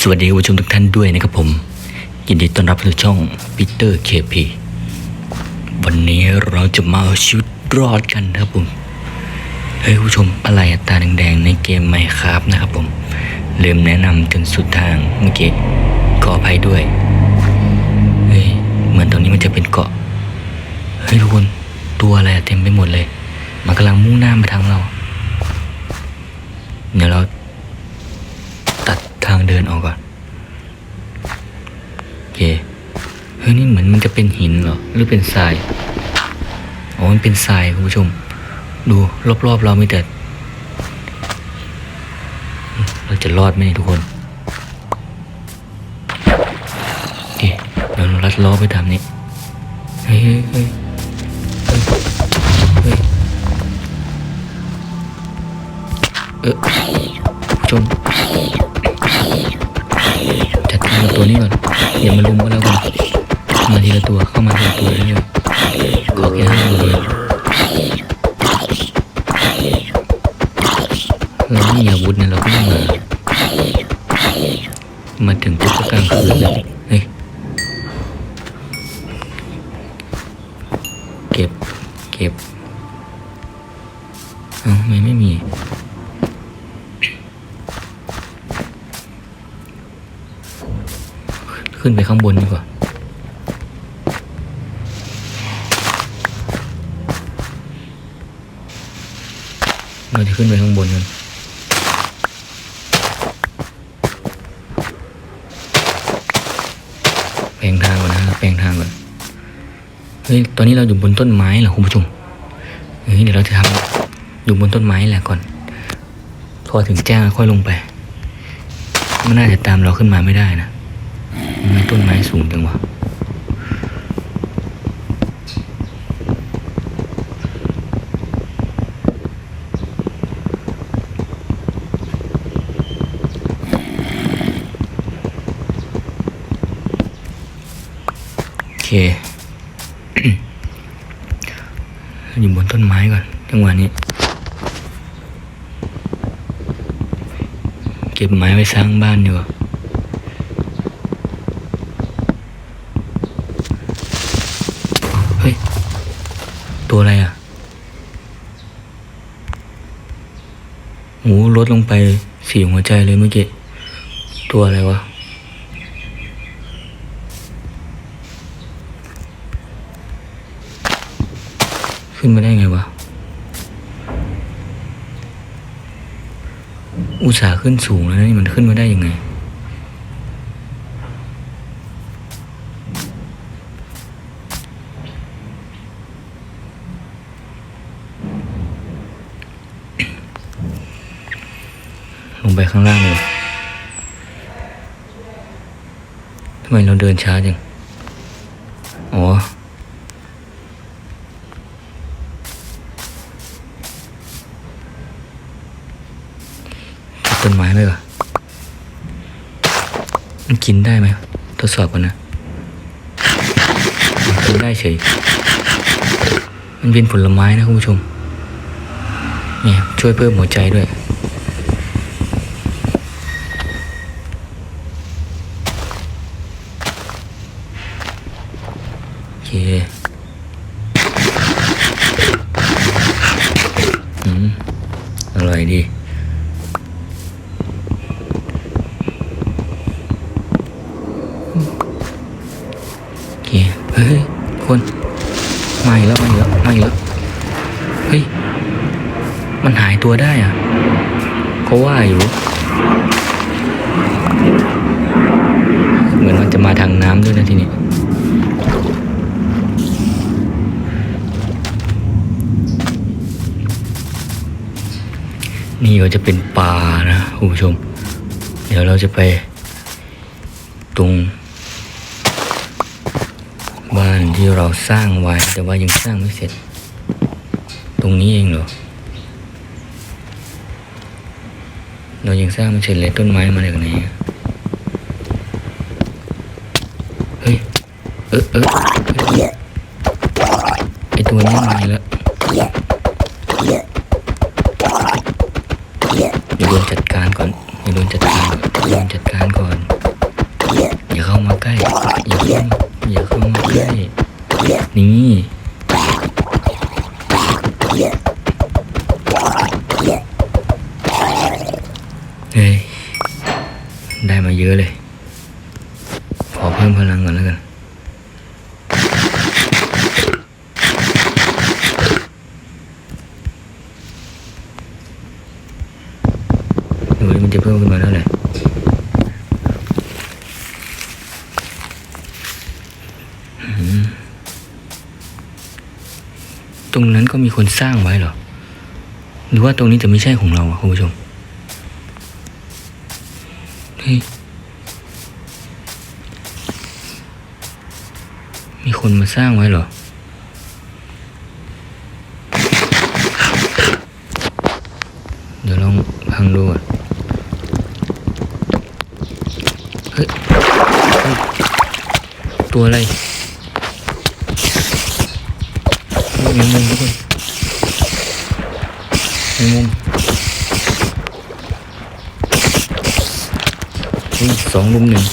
สวัสดีคุณผู้ชมทุกท่านด้วยนะครับผม ยินดีต้อนรับสู่ช่องปีเตอร์เคพีวันนี้เราจะมาเอาชีวิตรอดกันนะครับผมเฮ้ยคุณผู้ชมอะไรตาแดงๆในเกมไมครับนะครับผมลืมแนะนำจนสุดทางเมื่อกี้ขออภัยด้วยเฮ้ยเหมือนตรงนี้มันจะเป็นเกาะเฮ้ยทุกคนตัวอะไรเต็มไปหมดเลย มันกำลังมุ่งหน้ามาทางเราเดี๋ยวเรา เดินออกก่อน โอเค เฮ้ยนี่เหมือนมันจะเป็นหินเหรอ หรือเป็นทราย อ๋อ มันเป็นทรายคุณผู้ชม ดูรอบๆเราไม่แต่ เราจะรอดไหมนี่ทุกคนโอเคเดี๋ยวเราลัดล้อไปตามนี้ เฮ้ยเฮ้ยเฮ้ยเฮ้ยเฮ้ยเออผู้ชม จัดกาตัวนี้ก่อนอย่ามาลุมก็แล้วกันมาทีละตัวเข้ามาทีละตัวเรื่อยๆขอแค่ห้าตัวเราไม่มีอาวุธเนี่ยเราก็ไม่มามาถึงปุ๊บก็กลางคืนเลยเฮ้ยเก็บเก็บเอ้าไม่ไม่มี ขึ้นไปข้างบนดีกว่า เราจะขึ้นไปข้างบนกันแปลงทางก่อนนะครับแปลงทางก่อน เฮ้ย ตอนนี้เราอยู่บนต้นไม้เหรอคุณผู้ชม เฮ้ย เดี๋ยวเราจะทำอยู่บนต้นไม้แหละก่อน พอถึงแจ้งค่อยลงไป มันน่าจะตามเราขึ้นมาไม่ได้นะ ทำไมต้นไม้สูงจังวะโอเคอยู่บนต้นไม้ก่อนจังหวะนี้ เก็บไม้ไว้สร้างบ้านดีกว่า เฮ้ย ตัวอะไรอะโหลดลงไปสี่หัวใจเลยเมื่อกี้ ตัวอะไรวะ ขึ้นมาได้ไงวะ อุตส่าห์ขึ้นสูงแล้วนี่มันขึ้นมาได้ยังไง งไปข้างล่างเลยทำไมเราเดินช้าจัง อ๋อ ต้นไม้ไหมวะมันกินได้ไหมทดสอบกันนะ กินได้เฉย มันเป็นผลไม้นะคุณผู้ชม เนี่ยช่วยเพิ่มหัวใจด้วย เคอืมอร่อยดีโอเคเฮ้ยคนมาอีกแล้วมาอีกแล้วมาอีกแล้วเฮ้ย มันหายตัวได้อะเขาว่าอยู่ เหมือนมันจะมาทางน้ำด้วยนะทีนี้ นี่ก็จะเป็นป่านะคุณผู้ชม เดี๋ยวเราจะไปตรงบ้านที่เราสร้างไว้ แต่ว่ายังสร้างไม่เสร็จ ตรงนี้เองเหรอ เรายังสร้างไม่เสร็จเลยต้นไม้มาจากไหนเฮ้ย เออเออไอตัวนี้มาแล้วเดี๋ยวโดน จัดการก่อนเดี๋ยวโดนจัดการก่อนเดี๋ยวโดนจัดกามาใกล้ อย่าเข้าอย่าเข้ามาใกล้ นี่เฮ้ยได้มาเยอะเลย ขอเพิ่มพลังก่อนแล้วกัน ดูดิ มันจะเพิ่มขึ้นมาเท่าไหร่ตรงนั้นก็มีคนสร้างไว้เหรอ หรือว่าตรงนี้จะไม่ใช่ของเราอะคุณผู้ชม เฮ้ย มีคนมาสร้างไว้เหรอ เดี๋ยวลองพังดูก่อนเฮ้ยตัวอะไรมีมุมทุกคนมีมุมสองลุมหนึ่ง